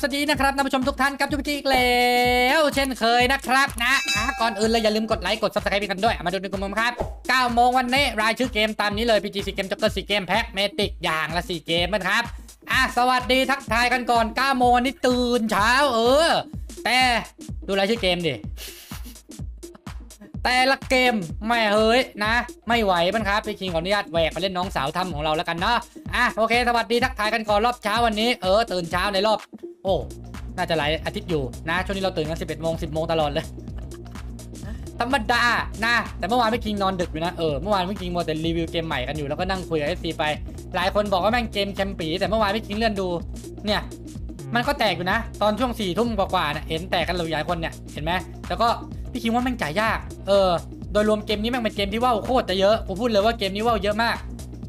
สวัสดีนะครับท่านผู้ชมทุกท่านกับจุ๊บจี้อีกแล้วเช่นเคยนะครับนะอะก่อนอื่นเลยอย่าลืมกดไลค์กด subscribe กันด้วยอะมาดูในกลุ่มผมครับ9โมงวันนี้รายชื่อเกมตามนี้เลย PGC เกมจ็อกเกอร์4เกมแพ็คเมติกอย่างละ4เกมนะครับอะสวัสดีทักทายกันก่อน9โมงวันนี้ตื่นเช้าเออ แต่ดูรายชื่อเกมดิแต่ละเกมแม่เฮ้ยนะ ไม่ไหวมันครับพี่คิงขออนุญาตแหวกไปเล่นน้องสาวทำของเราแล้วกันเนาะอะโอเค สวัสดีทักทายกันก่อนรอบเช้าวันนี้เออตื่นเช้าในรอบ โอ้ น่าจะหลายอาทิตย์อยู่นะช่วงนี้เราตื่นกัน11โมง10โมงตลอดเลย ธรรมดานะ แต่เมื่อวานพี่คิงนอนดึกอยู่นะ เออ เมื่อวานพี่คิงมัวแต่รีวิวเกมใหม่กันอยู่แล้วก็นั่งคุยกับเอฟซีไป หลายคนบอกว่าแม่งเกมแชมปีแต่เมื่อวานพี่คิงเลื่อนดู เนี่ย มันก็แตกอยู่นะ ตอนช่วงสี่ทุ่มกว่าๆเนี่ยเห็นแตกกันหลายคนเนี่ย เห็นไหมแล้วก็พี่คิงว่าแม่งจ่ายยาก เออ โดยรวมเกมนี้แม่งเป็นเกมที่ว่าวโคตรจะเยอะ ผมพูดเลยว่าเกมนี้ว่าวเยอะมาก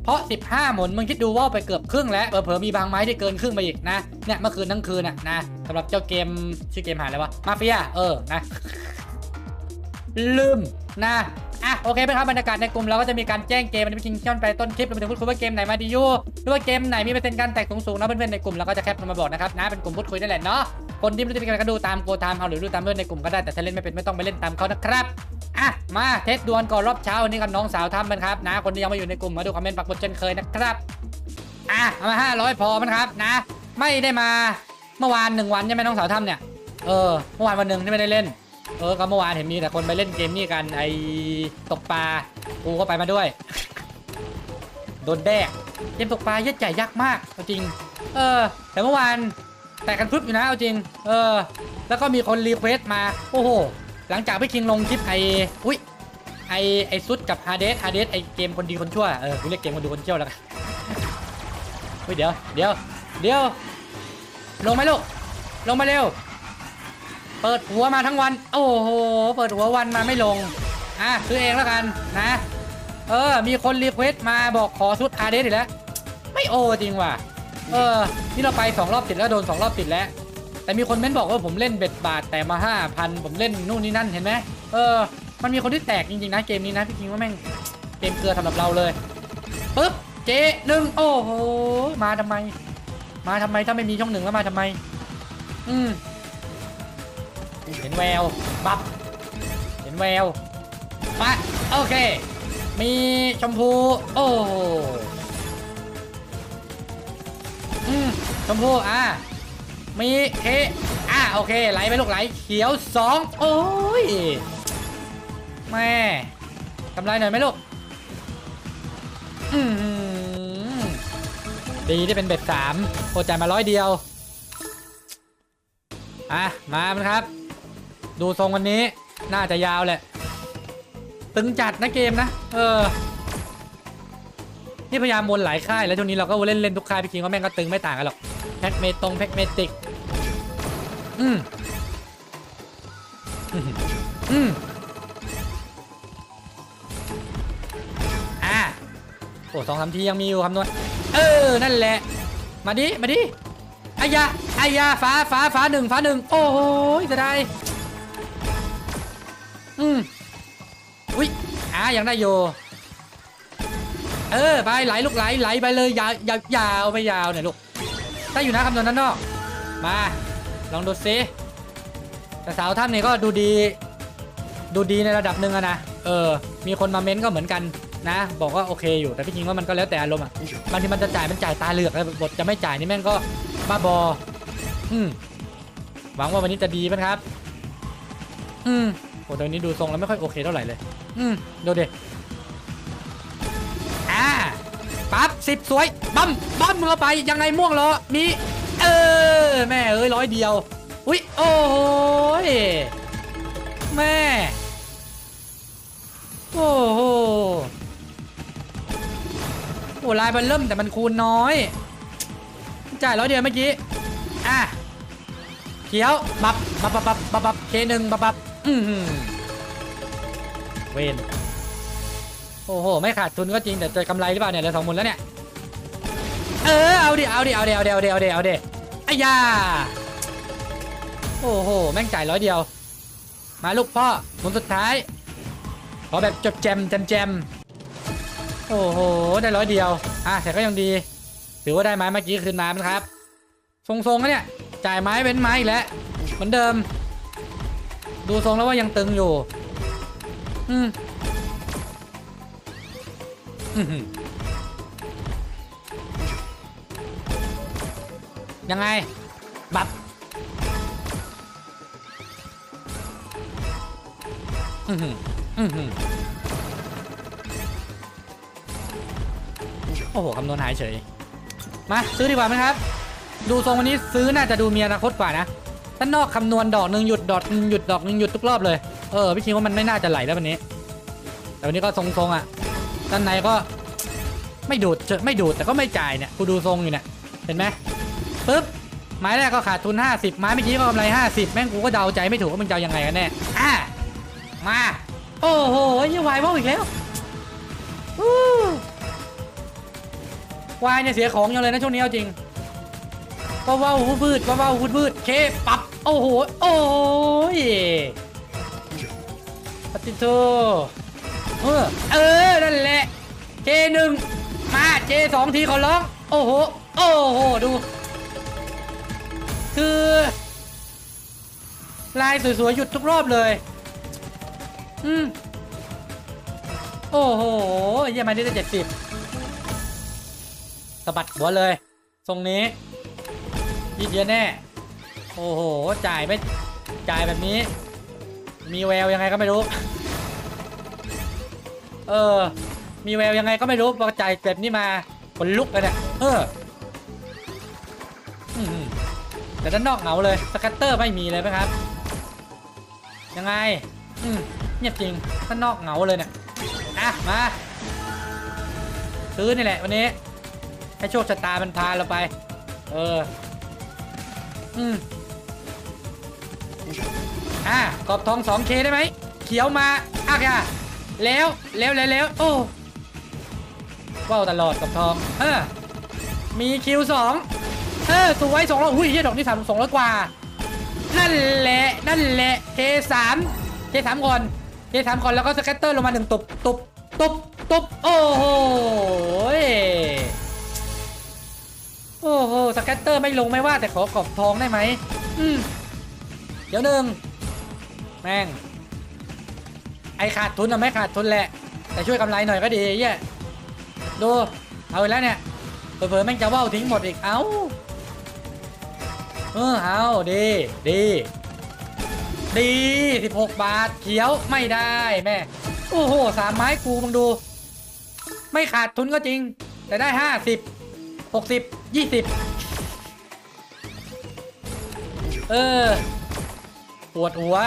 เพราะ 15 หมุนมึงคิดดูว่าไปเกือบครึ่งแล้วเผลอๆมีบางไม้ที่เกินครึ่งไปอีกนะเนี่ยเมื่อคืนทั้งคืนอะนะสำหรับเจ้าเกมชื่อเกมหาอะไรวะมาเฟียเออนะลืมนะอะโอเคเป็นครับบรรยากาศในกลุ่มเราก็จะมีการแจ้งเกมมันเป็นคิงช่อนไปต้นคลิปราไปถึงพูดคุยว่าเกมไหนมาดีอยู่หรือว่าเกมไหนมีเปอร์เซ็นต์การแตกสูงๆนะเพื่อนๆในกลุ่มเราก็จะแคปมาบอกนะครับนะเป็นกลุ่มพูดคุยนั่นแหละเนาะคนที่ไม่รู้จะเป็นกันก็ดูตามโกตามเอาหรือดูตามเพื่อนในกลุ่มก็ได้แต่ถ้าเล่นไม่เป็นไม่ต้องไปเล่นตามเขานะครับ อะมาเทสดวลก่อนรอบเช้าวันนี้กับน้องสาวทำมันครับนะ คนที่ยังไม่อยู่ในกลุ่มมาดูคอมเมนต์ปักบนเช่นเคยนะครับอะเอามาห้าร้อยพอมันครับนะ ไม่ได้มาเมื่อวานหนึ่งวันใช่ไหมน้องสาวทำเนี่ยเออเมื่อวานวันหนึ่งที่ไม่ได้เล่น เออก็เมื่อวานเห็นมีแต่คนไปเล่นเกมนี่กันไอตกปลากูก็ไปมาด้วยโดนแดกเกมตกปลายัดใหญ่ยากมากเอาจริง เออ แต่เมื่อวานแตกกันพึบอยู่นะเอาจริง เออ แล้วก็มีคนรีเควสต์มา โอ้โห หลังจากพี่คิงลงคลิปไออุ้ยไอไอซุดกับฮาเดสฮาเดสไอเกมคนดีคนชั่วเออกูเรียกเกมคนดีคนชั่วแล้วกันเฮ้ยเดี๋ยวเดี๋ยวเดี๋ยวลงไหมลูกลงมาเร็ว เปิดหัวมาทั้งวัน โอ้โห เปิดหัววันมาไม่ลง อะซื้อเองแล้วกันนะ เออ มีคนรีเควสต์มาบอกขอชุดอาเดสอีกแล้ว ไม่โอจริงว่ะ เออ นี่เราไปสองรอบติดแล้วโดนสองรอบติดแล้ว แต่มีคนเม้นบอกว่าผมเล่นเบ็ดบาทแต่มาห้าพันผมเล่นนู่นนี่นั่นเห็นไหมเออ มันมีคนที่แตกจริงๆนะเกมนี้นะพี่คิงว่าแม่งเกมเกลือสำหรับเราเลยปึ๊บเจหนึ่งโอ้โหมาทำไม มาทำไมถ้าไม่มีช่องหนึ่งแล้วมาทำไม อืมเห็นแววบับเห็นแววมาโอเค มีชมพูโอ้อืมชมพูอะ มีเคอะโอเคไหลไปลูกไหลเขียวสองโอ้ยแม่กำไรหน่อยไหมลูกดีที่เป็นเบ็ดสามโคจ่ายมาร้อยเดียว อะ มามันครับ ดูทรงวันนี้ น่าจะยาวแหละ ตึงจัดนะเกมนะ เออ นี่พยายามวนหลายค่ายแล้วช่วงนี้เราก็เล่นเล่นทุกค่ายพี่คิงก็แม่งก็ตึงไม่ต่างกันหรอก พ็กเมตรงแพ็กเมติก อืมอืมอืมอะโอ้สองสามทียังมีอยู่คำนวณเออ นั่นแหละ มาดิ มาดิอายาอายาฟ้าฟ้าฟ้าหนึ่งฟ้าหนึ่งโอ้โหจะได้ อืมอุ้ยอะยังได้อยู่เออ ไปไหลลูกไหลไหลไปเลยยาวยาวยาวไปยาวหน่อยลูก ได้อยู่นะคำนวณนั้นเนาะมา ลองดูซิแต่สาวท่านเนี่ยก็ดูดี ดูดีในระดับหนึ่งอะนะ เออ มีคนมาเม้นก็เหมือนกันนะ บอกว่าโอเคอยู่ แต่พี่จริงว่ามันก็แล้วแต่อารมณ์อะบางทีมันจะจ่ายมันจ่ายตาเหลือกแล้วบทจะไม่จ่ายนี่แม่งก็บ้าบอ อืม หวังว่าวันนี้จะดีมั้งครับ อืมโอ้ตอนนี้ดูทรงแล้วไม่ค่อยโอเคเท่าไหร่เลย อืมดูเดิ สิบสวยบัมบัมเข้าไปยังไงม่วงเหรอมีเออแม่เอ้ยร้อยเดียวอุ้ยโอ้โหยแม่โอ้โหโอ้ลายมันเริ่มแต่มันคูณน้อยจ่ายร้อยเดียวเมื่อกี้อะเขียวบับบับบับบับบับบับเคหนึ่งบับบับอือหือเวนโอ้โห ไม่ขาดทุนก็จริงแต่จะกำไรหรือเปล่าเนี่ยเหลือสองหมุนแล้วเนี่ย เออเอาดิเอาดิเอาดิเอาดิเอาดิเอาดิเอาดิอ้ยาโอ้โหแม่งจ่ายร้อยเดียว มาลูกพ่อหมุนสุดท้ายขอแบบจดแจมแจมแจมโอ้โหได้ร้อยเดียวอะแต่ก็ยังดีถือว่าได้ไม้เมื่อกี้คืนมามันครับ ทรงๆนะเนี่ยจจ่ายไม้เว้นไม้อีกแล้วเหมือนเดิม ดูทรงแล้วว่ายังตึงอยู่ อืม ยังไง บับอือหืออือหือโอ้โหคำนวณหายเฉย มาซื้อดีกว่าไหมครับ ดูทรงวันนี้ซื้อน่าจะดูมีอนาคตกว่านะด้านนอกคำนวณดอกหนึ่งหยุดดอกหนึ่งหยุดดอกหนึ่งหยุดทุกรอบเลย เออพี่คิดว่ามันไม่น่าจะไหลแล้ววันนี้ แต่วันนี้ก็ทรงๆอะ ด้านในก็ไม่ดูดเจอไม่ดูดแต่ก็ไม่จ่ายเนี่ยกูดูทรงอยู่เนี่ย เห็นไหม ปึ๊บไม้แรกก็ขาดทุน 50 ไม้เมื่อกี้ก็กำไร 50 แม่งกูก็เดาใจไม่ถูกว่ามึงจะยังไงกันแน่อะมา โอ้โหยี่วายว่าวอีกแล้ววายเนี่ยเสียของอย่างเลยนะช่วงนี้เอาจริงว้าวว้าวพืดว้าวว้าวพืดเคปับโอ้โหโอ้ยปฏิโทเออเออนั่นแหละเจหนึ่งมาเจสองทีขอร้อง โอ้โห โอ้โห ดู คือ ลายสวยๆหยุดทุกรอบเลย อืม โอ้โหเยี่ยมมาได้เจ็ดสิบสะบัดหัวเลย ทรงนี้ยืดเยอะแน่ โอ้โห จ่ายไม่ จ่ายแบบนี้ มีแววยังไงก็ไม่รู้ เออ มีแววยังไงก็ไม่รู้พอจ่ายแบบนี้มาขนลุกเลยเนี่ยเออ แต่ด้านนอกเหงาเลยสกัตเตอร์ไม่มีเลยไหมครับ ยังไงเงียบจริงด้านนอกเหงาเลยเนี่ยอะมาซื้อนี่แหละวันนี้ให้โชคชะตามันพาเราไป เออ อืมอะกอบทอง 2K ได้ไหมเขียวมาอะค่ะแล้วแล้วแล้วแล้วโอ้ว้าวตลอดกับทอง เออ มีคิวสอง เออสวยสองร้อยอุ้ยเฮียดอกนี่สามสองร้อยกว่า นั่นแหละ นั่นแหละ K สาม K สามก่อน K สามก่อนแล้วก็สแกตเตอร์ลงมาหนึ่งตุบตุบตุบตุบโอ้โหโอ้โหสแกตเตอร์ไม่ลงไม่ว่าแต่ขอกรอบทองได้ไหมอืมเดี๋ยวหนึ่งแม่ง ไอขาดทุนอะไม่ขาดทุนแหละ แต่ช่วยกำไรหน่อยก็ดีเยี่ดู เอาอีกแล้วเนี่ยเผลอๆแม่งจะว่าวทิ้งหมดอีก เอา ออเอาดีดีดี16บหกบาทเขียวไม่ได้แม่โอ้โหสามไม้กูมึงดู ไม่ขาดทุนก็จริง แต่ได้50 60 20เออ ปวดหัว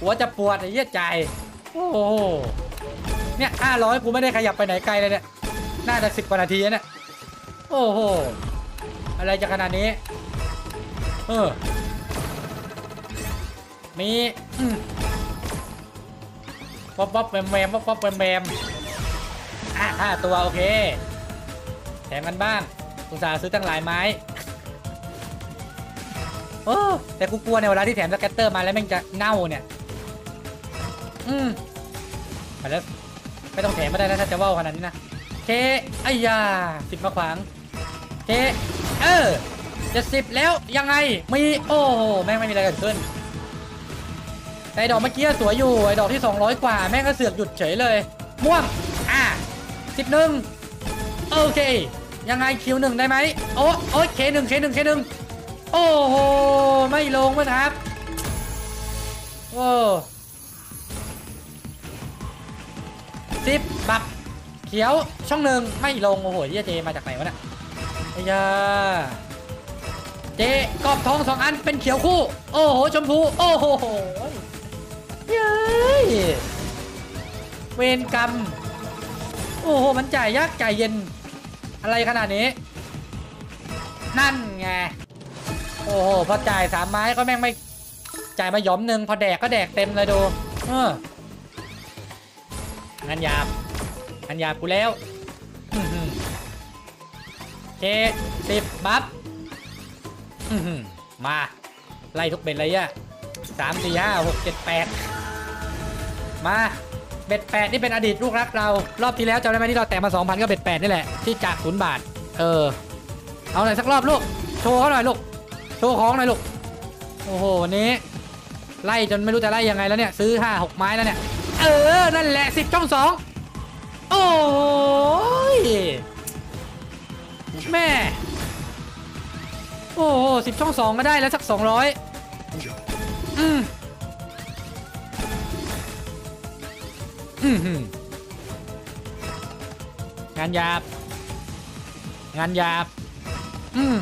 หัวจะปวดไอ้เหี้ยใจ โอ้โหเนี่ยห้าร้อยกูไม่ได้ขยับไปไหนไกลเลยเนี่ย น่าจะสิบกว่านาทีเนี่ย โอ้โห อะไรจะขนาดนี้ เออ มีป๊อปป๊อปแวมแวมป๊อปป๊อปแวมแวมอะห้าตัวโอเค แถมกันบ้างอุตส่าห์ซื้อตั้งหลายไม้โอ้แต่กูกลัวในเวลาที่แถมสแกตเตอร์มาแล้วม่งจะเน่าเนี่ย อืมไปแล้วไม่ต้องแถมไม่ได้นะถ้าจะว่าวขนาดนี้นะ เคไอ้ยาสิบมาขวาง เค เออจะสิบแล้วยังไงมีโอ้แม่งไม่มีอะไรเกิดขึ้นไอดอกเมื่อกี้สวยอยู่ไอดอกที่ 200 กว่าแม่งก็เสือกหยุดเฉยเลย ม่วงอะสิบหนึ่งโอเค ยังไงคิวหนึ่งได้ไหมโอ้โอ้เคหนึ่งเคหนึ่งเคหนึ่งโอ้โหไม่ลงมั้งครับโอ้สิบบับเขียวช่องหนึ่งไม่ลงโอ้โหเยเจมาจากไหนวะเนี่ย ไอ้ยาเจกอบทองสองอันเป็นเขียวคู่ โอ้โห ชมพู โอ้โหเย้ยเวรกรรม โอ้โห มันจ่ายยากจ่ายเย็น อะไรขนาดนี้ นั่นไง โอ้โห พอจ่ายสามไม้ก็แม่งไม่ จ่ายมาหยอมหนึ่งพอแดกก็แดกเต็มเลยดู เอองานยาบงานยาบกูแล้ว เคสิบบัฟมา ไล่ทุกเบ็ดเลยอะสามสี่ห้าหกเจ็ดแปดมาเบ็ดแปดนี่เป็นอดีตลูกรักเรา รอบที่แล้วจำได้ไหมที่เราแตะมาสองพันก็เบ็ดแปดนี่แหละ ที่จากศูนย์บาท เออ เอาหน่อยสักรอบลูก โชว์เขาหน่อยลูก โชว์ของหน่อยลูก โอ้โห วันนี้ ไล่จนไม่รู้จะไล่ยังไงแล้วเนี่ย ซื้อห้าหกไม้แล้วเนี่ย เออ นั่นแหละสิบช่องสองโอ้ย แม่ โอ้โหสิบช่องสองก็ได้แล้วสักสองร้อยอืมอืมงานหยาบ งานหยาบ อืม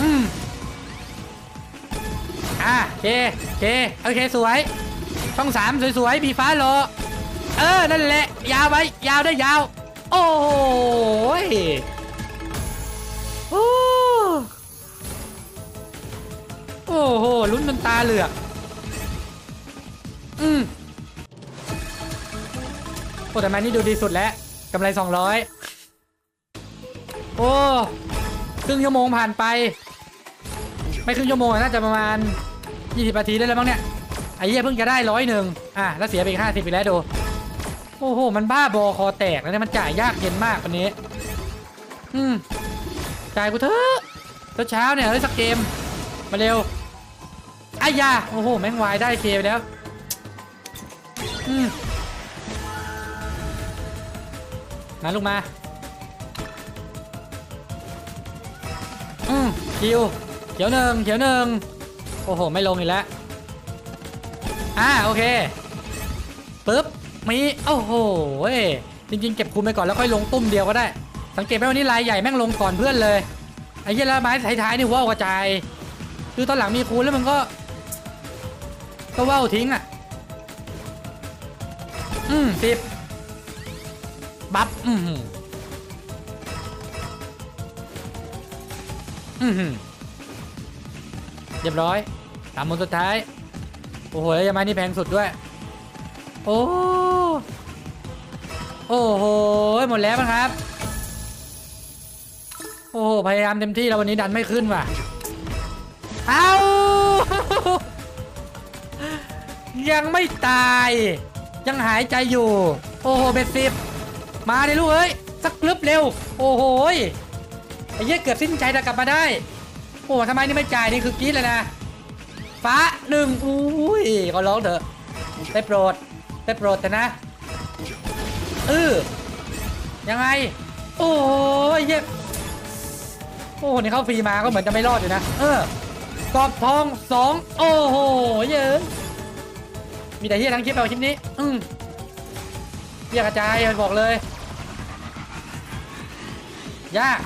อืมอะโอเคโอเคโอเคสวยช่องสามสวยๆบีฟ้าโลเออ นั่นแหละ ยาวไว้ ยาวได้ยาว โอ้ยโอ้โอ้โหลุ้นจนตาเหลือกอืมโอ้แต่มันนี่ดูดีสุดแล้วกำไร200โอ้ครึ่งชั่วโมงผ่านไป ไม่ครึ่งชั่วโมงน่าจะประมาณ20นาทีได้แล้วมั้งเนี่ยไอ้เหี้ยเพิ่งจะได้ร้อยหนึ่งอะแล้วเสียไปอีกห้าสิบไปแล้วดู โอ้โห มันบ้าบอคอแตกแล้วเนี่ยมันจ่ายยากเย็นมากวันนี้ อืมจ่ายกูเถอะเช้าเนี่ยเฮ้ยสักเกม มาเร็วไอ้ยาโอ้โห แม่งวายได้เคไปแล้ว อืมมาลูกมา อืมคิวเขียวหนึ่งเขียวหนึ่งโอ้โห ไม่ลงอีกแล้ว อ่า โอเคปึ๊บ มีโอ้โหเว้ยจริงๆเก็บคูณไปก่อนแล้วค่อยลงตุ้มเดียวก็ได้ สังเกตไหมวันนี้ลายใหญ่แม่งลงก่อนเพื่อนเลยไอ้เหี้ยล้วไม้ท้ายๆนี่ว่าวกระจายคือตอนหลังมีคูณแล้วมันก็ ก็ว่าวทิ้งอะ อืมสิบบัฟอืมอืมเรียบร้อยตามมนสุดท้าย โอ้โหยามานี่แพงสุดด้วย โอ้ โอ้โหหมดแล้วมั้งครับ โอ้โหพยายามเต็มที่แล้ววันนี้ดันไม่ขึ้นว่ะเอายังไม่ตาย ยังหายใจอยู่ โอ้โหเบ็ดสิบมาดิลูกเอ้ยสักกลึบเร็ว โอ้โหไอ้เหี้ยเกือบสิ้นใจแต่กลับมาได้ โอ้ทำไมนี่ไม่จ่ายนี่คือกรี๊ดเลยนะฟ้าหนึ่งอุ้ยก็ร้องเถอะได้โปรดได้โปรดแต่นะ เออยังไง โอ้ยเย็บโอ้โหนี่เข้าฟรีมาก็เหมือนจะไม่รอดอยู่นะ เออกรอบทองสองโอ้โหเยอะมีแต่เฮียทั้งคลิปเอาคลิปนี้ อืมเฮียกระจายบอกเลยยาก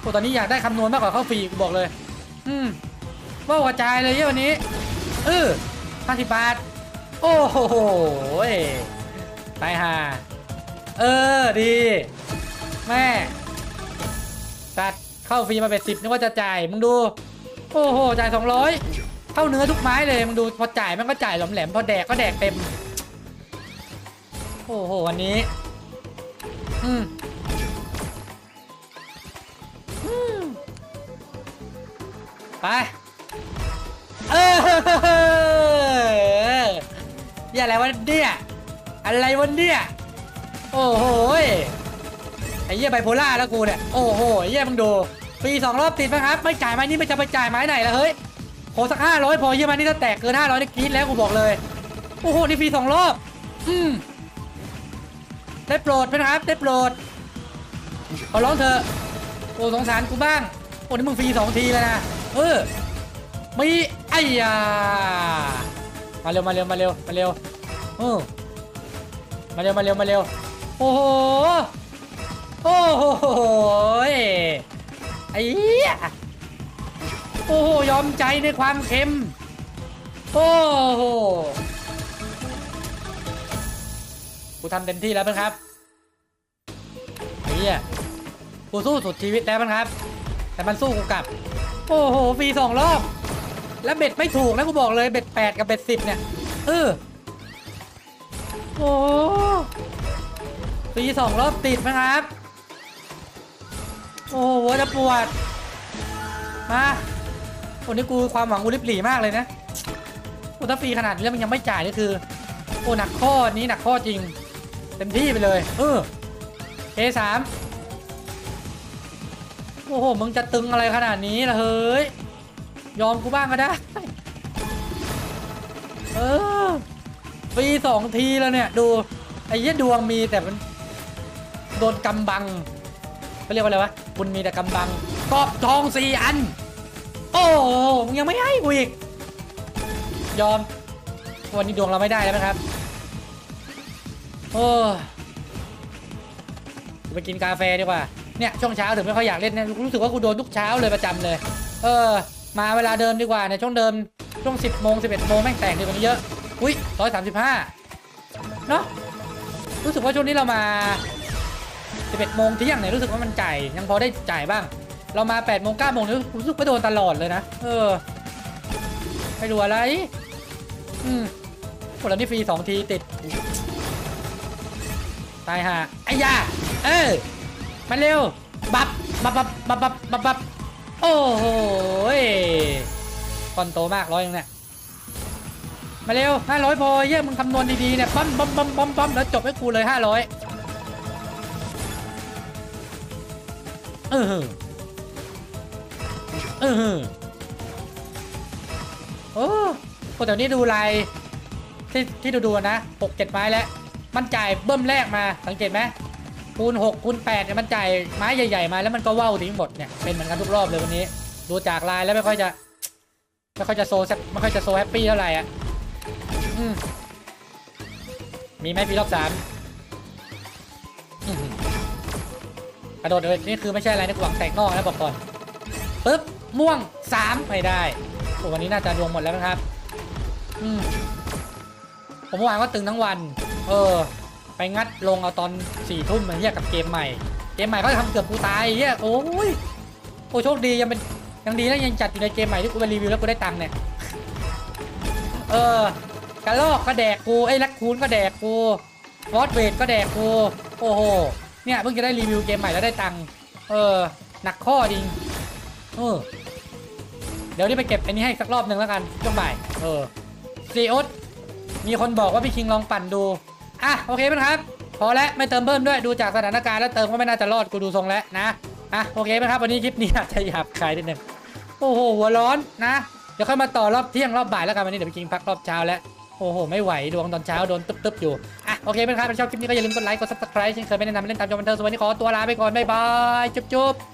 โอ้ตอนนี้อยากได้คำนวณมากกว่าเข้าฟรีกูบอกเลย อืมว่ากระจายเลยเยอะวันนี้เออห้าสิบบาท โอ้โห ตายห่า เออดี แม่ตัดเข้าฟรีมาเป็นสิบนึกว่าจะจ่าย มึงดู โอ้โห จ่ายสองร้อยเข้าเนื้อทุกไม้เลย มึงดู พอจ่ายมันก็จ่ายหลอมแหลม พอแดกก็แดกเต็ม โอ้โห วันนี้ อืมไป เอออย่าอะไรวะเนี่ย อะไรวะเนี่ย โอ้โหไอ้เหี้ยไบโพล่าแล้วกูเนี่ย โอ้โหไอ้เหี้ยมึงดูปีสองรอบติดไหมครับ ไม่จ่ายไม้นี่ไม่จะไปจ่ายไม้ไหนละเฮ้ยโหสักห้าร้อยพอเหี้ยม้นี่ถ้าแตกเกินห้าร้อยนี่กรี๊ดแล้วกูบอกเลย โอ้โหนี่ฟรีสองรอบ อืมได้โปรดไหมนะครับ ได้โปรดขอร้องเถอโอ้สงสารกูบ้างโอ้นี่มึงฟรีสองทีเลยนะเออมีไอ้ยามาเร็วมาเร็วมาเร็วมาเร็วเออ มาเร็วมาเร็วมาเร็ว โอ้โห โอ้โหไอ้เหี้ยโอ้โห ยอมใจในความเค็ม โอ้โห กูทำเต็มที่แล้วมั้งครับไอ้เหี้ยกูสู้สุดชีวิตแล้วมั้งครับ แต่มันสู้กูกลับ โอ้โหฟรีสองรอบ แล้วเบ็ดไม่ถูกนะกูบอกเลยเบ็ดแปดกับเบ็ดสิบเนี่ย เออ โอ้โหฟรีสองรอบติดนะครับ โอ้โหจะปวด มาวันนี้กูความหวังกูริบหรี่มากเลยนะอ้ถ้าฟรีขนาดนี้แล้วมันยังไม่จ่ายนี่คือ โอ้หนักข้อนี้หนักข้อจริง เต็มที่ไปเลย เออ A สามโอ้โห มึงจะตึงอะไรขนาดนี้ล่ะเฮ้ย ยอมกูบ้างก็ได้ เออ ฟรีสองทีแล้วเนี่ย ดูไอ้เหี้ยดวงมีแต่มันโดนกำบังเขาเรียกว่าอะไรวะบุญมีแต่กำบังกรอบทองสี่อัน โอ้มึงยังไม่ให้กูอีก ยอม วันนี้ดวงเราไม่ได้แล้วนะครับ โอ้ไปกินกาแฟดีกว่า เนี่ยช่วงเช้าถึงไม่ค่อยอยากเล่นเนี่ยรู้สึกว่ากูโดนทุกเช้าเลยประจำเลย เออ มาเวลาเดิมดีกว่าในยช่วงเดิมช่วง 10โมง11โมงแม่งแตกดีกว่านี้เยอะ อุ้ย135เนอะรู้สึกว่าช่วงนี้เรามา11โมงเที่ยงเนี่ยรู้สึกว่ามันจ่ายยังพอได้จ่ายบ้าง เรามา8โมง9โมงนี่รู้สึกว่าโดนตลอดเลยนะ เออไม่ดูอะไร อืมพวกเรานี่ฟรีสองทีติด ตายห่าไอ้ยาเออมาเร็ว บับบับบับบับบับบับโอ้โหคอนโตมากร้อยนึงเนี่ย มาเร็วห้าร้อยพอเยี่ยมึงคำนวณดีๆเนี่ยปั๊มปั๊มปั๊มปั๊มปั๊มแล้วจบให้กูเลยห้าร้อยเออเออโอ้คนแถวนี้ดูลายที่ที่ดูดูนะหกเจ็ดไม้แล้ว มันจ่ายเบิ้มแรกมาสังเกตไหมคูณ6คูณ8เนี่ยมันจ่ายไม้ใหญ่ๆมาแล้วมันก็ว่าวทิ้งหมดเนี่ยเป็นเหมือนกันทุกรอบเลยวันนี้ ดูจากลายแล้วไม่ค่อยจะไม่ค่อยจะโซแซไม่ค่อยจะโซแฮปปี้เท่าไหร่อะ มีไหมปีรอบสามกระโดดเลยนี่คือไม่ใช่อะไรนะกูหวังแตกนอกนะบอกก่อนปึ๊บม่วงสามไม่ได้โอ้วันนี้น่าจะดวงหมดแล้วนะครับ อืมผมเมื่อวานก็ตึงทั้งวัน เออ ไปงัดลงเอาตอนสี่ทุ่มมาเฮียกับเกมใหม่ เกมใหม่เขาทำเกือบกูตายเฮียโอ้ยโอ้โชคดียังเป็นยังดีนะยังจัดอยู่ในเกมใหม่ที่กูไปรีวิวแล้วกูได้ตังค์เนี่ย เออ กระลอกก็แดกกูไอ้ลักคูนก็แดกกูวอตเวทก็แดกกูโอ้โหเนี่ยเพิ่งจะได้รีวิวเกมใหม่แล้วได้ตังค์เออหนักข้อจริงเออเดี๋ยวนี้ไปเก็บอันนี้ให้สักรอบหนึ่งแล้วกันช่วงบ่ายเออซีอสมีคนบอกว่าพี่คิงลองปั่นดูอะโอเคไหมครับ พอแล้วไม่เติมเพิ่มด้วยดูจากสถานการณ์แล้วเติมก็ไม่น่าจะรอดกูดูทรงแล้วนะอะโอเคไหมครับวันนี้คลิปนี้อาจจะหยาบคายนิดนึงโอ้โหหัวร้อนนะเดี๋ยวค่อยมาต่อรอบเที่ยงรอบบ่ายแล้วกันวันนี้เดี๋ยวไปกินพักรอบเช้าแล้ว อ้โห ไม่ไหวดวงตอนเช้าโดนตึ๊บๆอยู่อะโอเคไหมครับถ้าชอบคลิปนี้ก็อย่าลืมกดไลค์กด subscribe เช่นเคยไม่แนะนำเล่นตามจอมันเทอร์สวัสดีขอตัวลาไปก่อนบ๊ายบายจุ๊บๆ